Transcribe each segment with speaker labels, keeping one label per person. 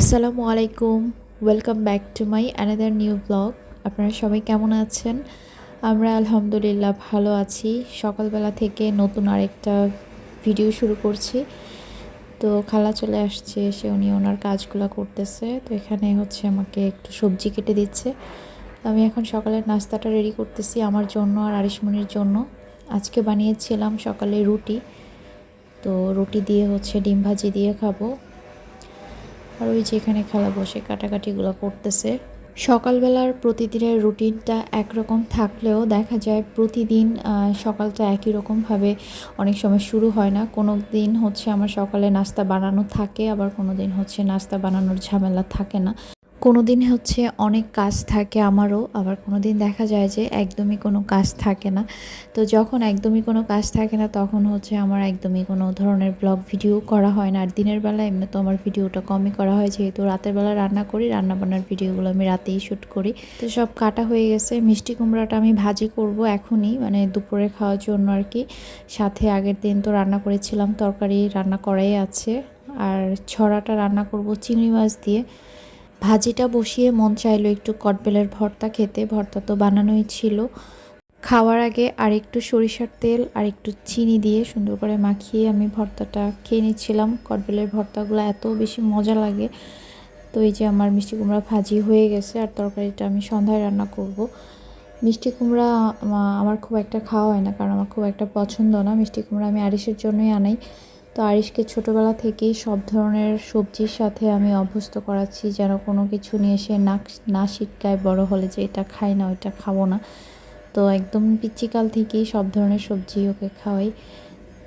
Speaker 1: আসসালামু আলাইকুম। Welcome back to my another new blog আপনারা সবাই কেমন আছেন? আমরা আলহামদুলিল্লাহ ভালো আছি। সকালবেলা থেকে নতুন আরেকটা ভিডিও শুরু করছি। তো খালা চলে আসছে, সে উনি ওনার কাজগুলো করতেছে। তো এখানে হচ্ছে আমাকে একটু সবজি কেটে দিচ্ছে। আমি এখন সকালের নাস্তাটা রেডি করতেছি আমার জন্য আর আরিশমণির জন্য। আজকে বানিয়েছিলাম সকালে রুটি। তো রুটি দিয়ে হচ্ছে ডিম ভাজি দিয়ে খাব। আর ওই যেখানে খেলা বসে কাটাকাটিগুলো করতেছে। সকালবেলার প্রতিদিনের রুটিনটা একরকম থাকলেও দেখা যায় প্রতিদিন সকালটা একই রকমভাবে অনেক সময় শুরু হয় না। কোনো দিন হচ্ছে আমার সকালে নাস্তা বানানো থাকে, আবার কোনো দিন হচ্ছে নাস্তা বানানোর ঝামেলা থাকে না। কোনো দিন হচ্ছে অনেক কাজ থাকে আমারও, আবার কোনো দিন দেখা যায় যে একদমই কোনো কাজ থাকে না। তো যখন একদমই কোনো কাজ থাকে না, তখন হচ্ছে আমার একদমই কোনো ধরনের ব্লগ ভিডিও করা হয় না। আর দিনের বেলা এমনি তো আমার ভিডিওটা কমই করা হয়, যেহেতু রাতের বেলা রান্না করি রান্না বান্নার ভিডিওগুলো আমি রাতেই শ্যুট করি। তো সব কাটা হয়ে গেছে, মিষ্টি কুমড়াটা আমি ভাজি করব এখনই মানে দুপুরে খাওয়ার জন্য আর কি। সাথে আগের দিন তো রান্না করেছিলাম, তরকারি রান্না করাই আছে। আর ছড়াটা রান্না করব চিংড়ি মাছ দিয়ে। ভাজিটা বসিয়ে মন চাইলো একটু কটবেলের ভর্তা খেতে, ভর্তা তো বানানোই ছিল। খাওয়ার আগে আর একটু সরিষার তেল আর একটু চিনি দিয়ে সুন্দর করে মাখিয়ে আমি ভর্তাটা খেয়ে নিচ্ছিলাম। কটবেলের ভর্তাগুলো এত বেশি মজা লাগে। তো এই যে আমার মিষ্টি কুমড়া ভাজি হয়ে গেছে, আর তরকারিটা আমি সন্ধ্যায় রান্না করব। মিষ্টি কুমড়া আমা- আমার খুব একটা খাওয়া হয় না, কারণ আমার খুব একটা পছন্দ না। মিষ্টি কুমড়া আমি আরিসের জন্যই আনাই। তো আরিশকে ছোটোবেলা থেকেই সব ধরনের সবজির সাথে আমি অভ্যস্ত করাচ্ছি, যেন কোনো কিছু নিয়ে সে না না শিটকায় বড় হলে যে এটা খাই না, ওইটা খাব না। তো একদম পিচ্চিকাল থেকেই সব ধরনের সবজি ওকে খাওয়াই।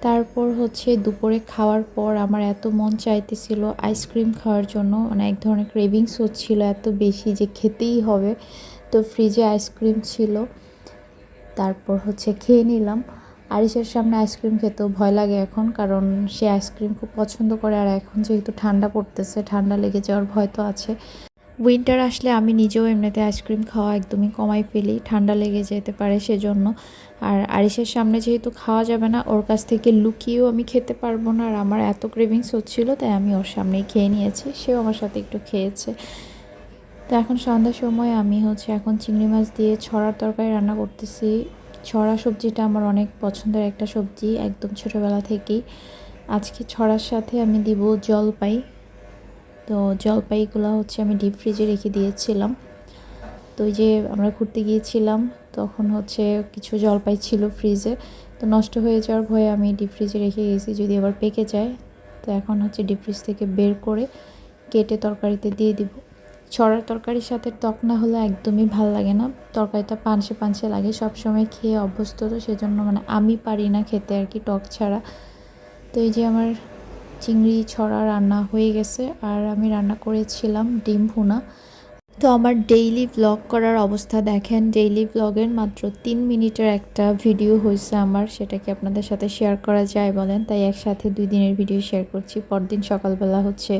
Speaker 1: তারপর হচ্ছে দুপুরে খাওয়ার পর আমার এত মন চাইতেছিল আইসক্রিম খাওয়ার জন্য মানে এক ধরনের ক্রেভিংস হচ্ছিল এত বেশি যে খেতেই হবে। তো ফ্রিজে আইসক্রিম ছিল, তারপর হচ্ছে খেয়ে নিলাম। আরিসের সামনে আইসক্রিম খেতেও ভয় লাগে এখন, কারণ সে আইসক্রিম খুব পছন্দ করে আর এখন যেহেতু ঠান্ডা পড়তেছে, ঠান্ডা লেগে যাওয়ার ভয় তো আছে। উইন্টার আসলে আমি নিজেও এমনিতে আইসক্রিম খাওয়া একদমই কমাই ফেলি, ঠান্ডা লেগে যেতে পারে সেজন্য। আর আরিসের সামনে যেহেতু খাওয়া যাবে না, ওর কাছ থেকে লুকিয়েও আমি খেতে পারব না আর আমার এত ক্রেভিংস হচ্ছিল, তাই আমি ওর সামনেই খেয়ে নিয়েছি, সেও আমার সাথে একটু খেয়েছে। তো এখন সন্ধ্যার সময় আমি হচ্ছে এখন চিংড়ি মাছ দিয়ে ছড়ার তরকারি রান্না করতেছি। ছড়া সবজিটা আমার অনেক পছন্দের একটা সবজি, একদম ছোটোবেলা থেকেই। আজকে ছড়ার সাথে আমি দিব জলপাই। তো জলপাইগুলো হচ্ছে আমি ডিপ ফ্রিজে রেখে দিয়েছিলাম। তো ওই যে আমরা ঘুরতে গিয়েছিলাম, তখন হচ্ছে কিছু জলপাই ছিল ফ্রিজে। তো নষ্ট হয়ে যাওয়ার ভয়ে আমি ডিপ ফ্রিজে রেখে গেছি, যদি আবার পেকে যায়, তো এখন হচ্ছে ডিপ ফ্রিজ থেকে বের করে কেটে তরকারিতে দিয়ে দিব। ছড়ার তরকারির সাথে টক না হলে একদমই ভালো লাগে না। তরকারিটা পানসে পানসে লাগে, সবসময় খেয়ে অভ্যস্ত তো সেজন্য মানে আমি পারি না খেতে আর কি টক ছাড়া। তো এই যে আমার চিংড়ি ছড়া রান্না হয়ে গেছে, আর আমি রান্না করেছিলাম ডিম ভুনা। তো আমার ডেইলি ব্লগ করার অবস্থা দেখেন ডেইলি ব্লগের মাত্র তিন মিনিটের একটা ভিডিও হয়েছে আমার, সেটাকে আপনাদের সাথে শেয়ার করা যায় বলেন। তাই একসাথে দুই দিনের ভিডিও শেয়ার করছি। পরদিন সকালবেলা হচ্ছে,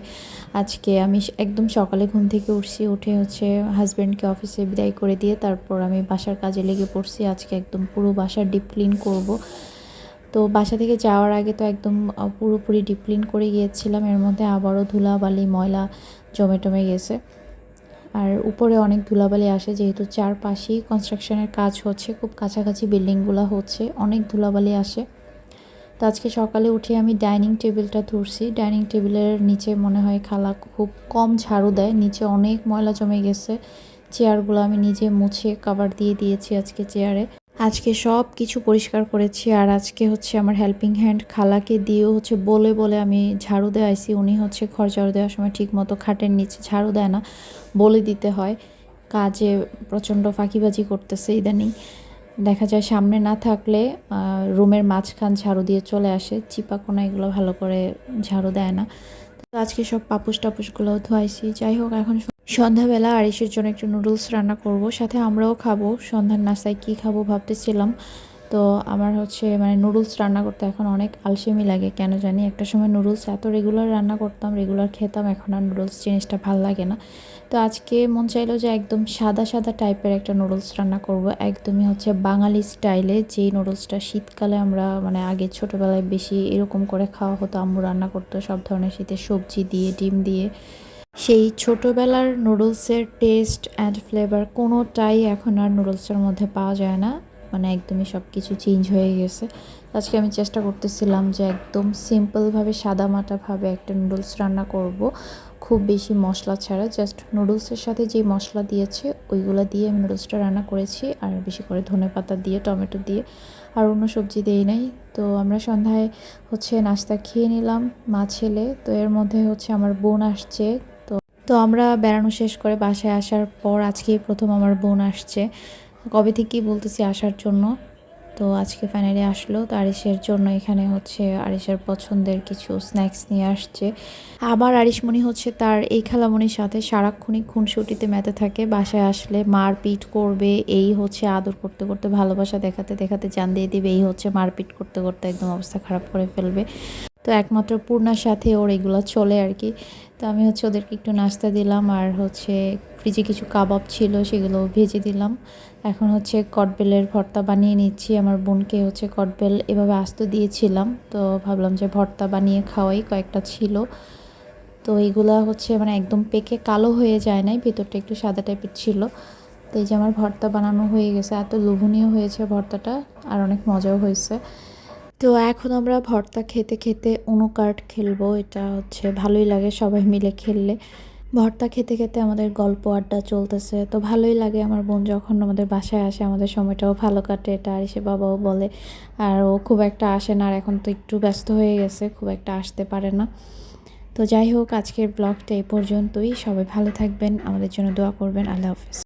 Speaker 1: আজকে আমি একদম সকালে ঘুম থেকে উঠছি, উঠে হচ্ছে হাজব্যান্ডকে অফিসে বিদায় করে দিয়ে তারপর আমি বাসার কাজে লেগে পড়ছি। আজকে একদম পুরো বাসা ডিপ ক্লিন করব। তো বাসা থেকে যাওয়ার আগে তো একদম পুরোপুরি ডিপ ক্লিন করে গিয়েছিলাম। এর মধ্যে আবারও ধুলাবালি, ময়লা জমে টমে গেছে। আর উপরে অনেক ধুলাবালি আসে, যেহেতু চারপাশেই কনস্ট্রাকশনের কাজ হচ্ছে, খুব কাছাকাছি বিল্ডিংগুলো হচ্ছে, অনেক ধুলাবালি আসে। তো আজকে সকালে উঠে আমি ডাইনিং টেবিলটা ধরছি। ডাইনিং টেবিলের নিচে মনে হয় খালা খুব কম ঝাড়ু দেয়, নিচে অনেক ময়লা জমে গেছে। চেয়ারগুলো আমি নিজে মুছে কাভার দিয়ে দিয়েছি আজকে চেয়ারে। আজকে সব কিছু পরিষ্কার করেছি আর আজকে হচ্ছে আমার হেল্পিং হ্যান্ড খালাকে দিয়েও হচ্ছে বলে বলে আমি ঝাড়ু দেওয়াইছি উনি হচ্ছে ঘর ঝাড়ু দেওয়ার সময় ঠিক মতো খাটের নিচে ঝাড়ু দেয় না, বলে দিতে হয়। কাজে প্রচণ্ড ফাঁকিবাজি করতেছে ইদানিং। দেখা যায় সামনে না থাকলে রুমের মাঝখান ঝাড়ু দিয়ে চলে আসে। চিপাকোনা এগুলো ভালো করে ঝাড়ু দেয় না। তো আজকে সব পাপুস টাপুসগুলো ধোয়াইছি। যাই হোক, এখন সন্ধ্যাবেলা আরিসের জন্য একটু নুডলস রান্না করব, সাথে আমরাও খাব। সন্ধ্যার নাস্তায় কী খাব ভাবতেছিলাম। তো আমার হচ্ছে মানে নুডলস রান্না করতে এখন অনেক আলসেমি লাগে, কেন জানি? একটা সময় নুডলস এত রেগুলার রান্না করতাম রেগুলার খেতাম, এখন আর নুডলস জিনিসটা ভালো লাগে না। তো আজকে মন চাইলো যে একদম সাদা সাদা টাইপের একটা নুডলস রান্না করব, একদমই হচ্ছে বাঙালি স্টাইলে। যেই নুডলসটা শীতকালে আমরা মানে আগে ছোটোবেলায় বেশি এরকম করে খাওয়া হতো, আম্মু রান্না করতো সব ধরনের শীতের সবজি দিয়ে, ডিম দিয়ে। সেই ছোটোবেলার নুডলসের টেস্ট অ্যান্ড ফ্লেভার কোনোটাই এখন আর নুডলসের মধ্যে পাওয়া যায় না। মানে একদমই সব কিছু চেঞ্জ হয়ে গেছে। আজকে আমি চেষ্টা করতেছিলাম যে একদম সিম্পলভাবে সাদামাটাভাবে একটা নুডলস রান্না করব। খুব বেশি মশলা ছাড়া জাস্ট নুডলসের সাথে যে মশলা দিয়েছে, ওইগুলো দিয়ে আমি নুডলসটা রান্না করেছি। আর বেশি করে ধনে পাতা দিয়ে, টমেটো দিয়ে, আর অন্য সবজি দিই নাই। তো আমরা সন্ধ্যায় হচ্ছে নাস্তা খেয়ে নিলাম মা ছেলে। তো এর মধ্যে হচ্ছে আমার বোন আসছে। তো আমরা বেড়ানো শেষ করে বাসায় আসার পর আজকেই প্রথম আমার বোন আসছে। কবে থেকেই বলতেছি আসার জন্য? তো আজকে ফাইনালি আসলো। তো আরিসের জন্য এখানে হচ্ছে আরিসের পছন্দের কিছু স্ন্যাক্স নিয়ে আসছে। আবার আরিসমণি হচ্ছে তার এই খেলামণির সাথে সারাক্ষণই খুনসুটিতে মেতে থাকে। বাসায় আসলে মারপিট করবে, এই হচ্ছে আদর করতে করতে, ভালোবাসা দেখাতে দেখাতে জান দিয়ে দিবে, এই হচ্ছে মারপিট করতে করতে একদম অবস্থা খারাপ করে ফেলবে। তো একমাত্র পূর্ণার সাথে ওর এগুলো চলে আর কি। তো আমি হচ্ছে ওদেরকে একটু নাস্তা দিলাম আর হচ্ছে ফ্রিজে কিছু কাবাব ছিল সেগুলো ভেজে দিলাম। এখন হচ্ছে কটবেলের ভর্তা বানিয়ে নিচ্ছি। আমার বোনকে হচ্ছে কটবেল এভাবে আস্ত দিয়েছিলাম। তো ভাবলাম যে ভর্তা বানিয়ে খাওয়াই, কয়েকটা ছিল। তো এইগুলা হচ্ছে মানে একদম পেকে কালো হয়ে যায় নাই, ভেতরটা একটু সাদা টাইপের ছিল। তো এই যে আমার ভর্তা বানানো হয়ে গেছে, এত লোভনীয় হয়েছে ভর্তাটা, আর অনেক মজাও হয়েছে। তো এখন আমরা ভর্তা খেতে খেতে উনো কার্ড খেলব, এটা হচ্ছে ভালোই লাগে সবাই মিলে খেললে। ভর্তা খেতে খেতে আমাদের গল্প আড্ডা চলতেছে, তো ভালোই লাগে। আমার বোন যখন আমাদের বাসায় আসে, আমাদের সময়টাও ভালো কাটে, এটা আর এসে বাবাও বলে। আর ও খুব একটা আসে না, আর এখন তো একটু ব্যস্ত হয়ে গেছে, খুব একটা আসতে পারে না। তো যাই হোক, আজকের ব্লগটা এই পর্যন্তই। সবাই ভালো থাকবেন, আমাদের জন্য দোয়া করবেন। আল্লাহ হাফিজ।